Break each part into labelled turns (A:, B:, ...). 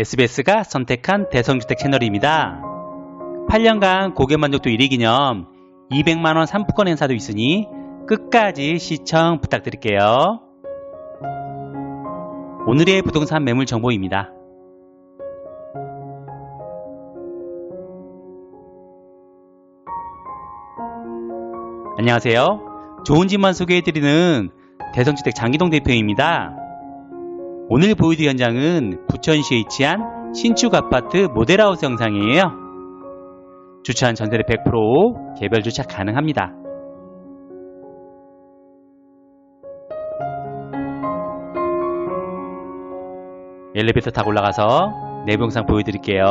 A: SBS가 선택한 대성주택 채널입니다. 8년간 고객만족도 1위 기념 200만원 상품권 행사도 있으니 끝까지 시청 부탁드릴게요. 오늘의 부동산 매물 정보입니다. 안녕하세요. 좋은 집만 소개해드리는 대성주택 장기동 대표입니다. 오늘 보여드릴 현장은 부천시에 위치한 신축 아파트 모델하우스 영상이에요. 주차한 전세대 100% 개별 주차 가능합니다. 엘리베이터 타고 올라가서 내부 영상 보여드릴게요.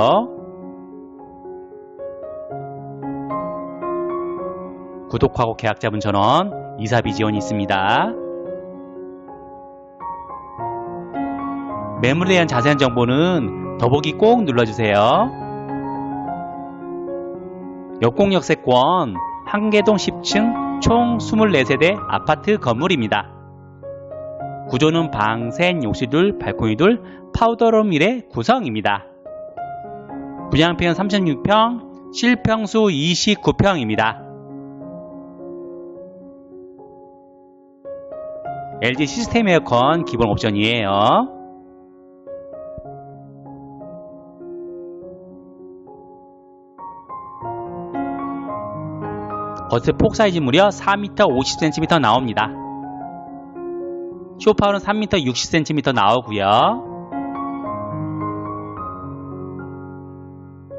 A: 구독하고 계약자분 전원 이사비 지원이 있습니다. 매물에 대한 자세한 정보는 더보기 꼭 눌러주세요. 역공역세권 한계동 10층 총 24세대 아파트 건물입니다. 구조는 방, 셋, 욕실 둘, 발코니 둘, 파우더룸 1의 구성입니다. 분양평 36평, 실평수 29평입니다. LG 시스템 에어컨 기본 옵션이에요. 겉의 폭 사이즈 무려 4m 50cm 나옵니다. 쇼파는 3m 60cm 나오고요.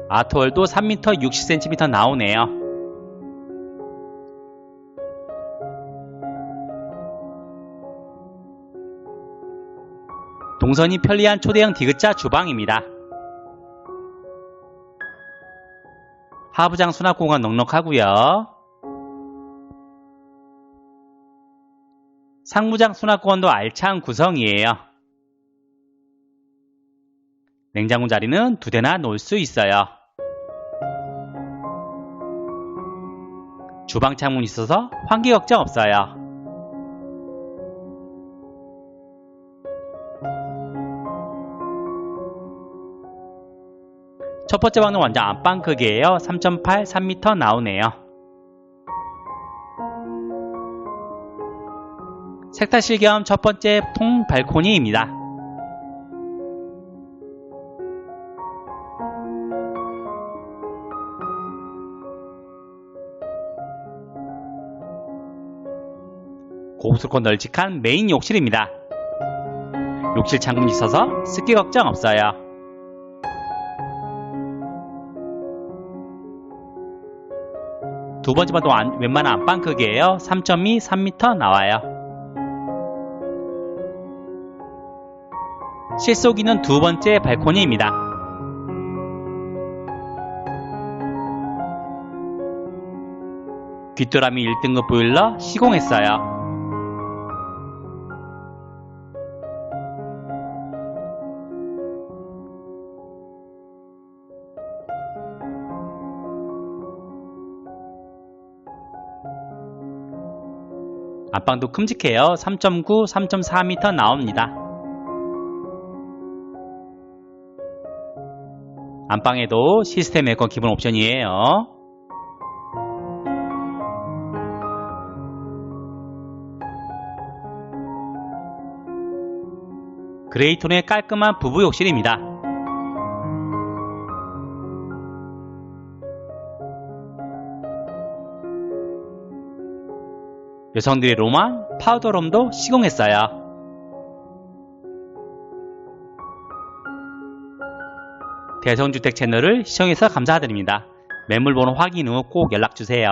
A: 아트월도 3m 60cm 나오네요. 동선이 편리한 초대형 디귿자 주방입니다. 하부장 수납공간 넉넉하고요. 상무장 수납공간도 알찬 구성이에요. 냉장고 자리는 두 대나 놓을 수 있어요. 주방 창문이 있어서 환기 걱정 없어요. 첫 번째 방은 완전 안방 크기예요. 3.8, 3m 나오네요. 색다실 겸 첫 번째 통 발코니입니다. 고급스럽고 널찍한 메인 욕실입니다. 욕실 창문이 있어서 습기 걱정 없어요. 두 번째 방도 안- 웬만한 안방 크기예요. 3.2, 3m 나와요. 실속이는 두 번째 발코니입니다. 귀뚜라미 1등급 보일러 시공했어요. 안방도 큼직해요. 3.9, 3.4m 나옵니다. 안방에도 시스템 에어컨 기본 옵션이에요. 그레이톤의 깔끔한 부부 욕실입니다. 여성들의 로망 파우더룸도 시공했어요. 대성주택 채널을 시청해서 감사드립니다. 매물번호 확인 후 꼭 연락주세요.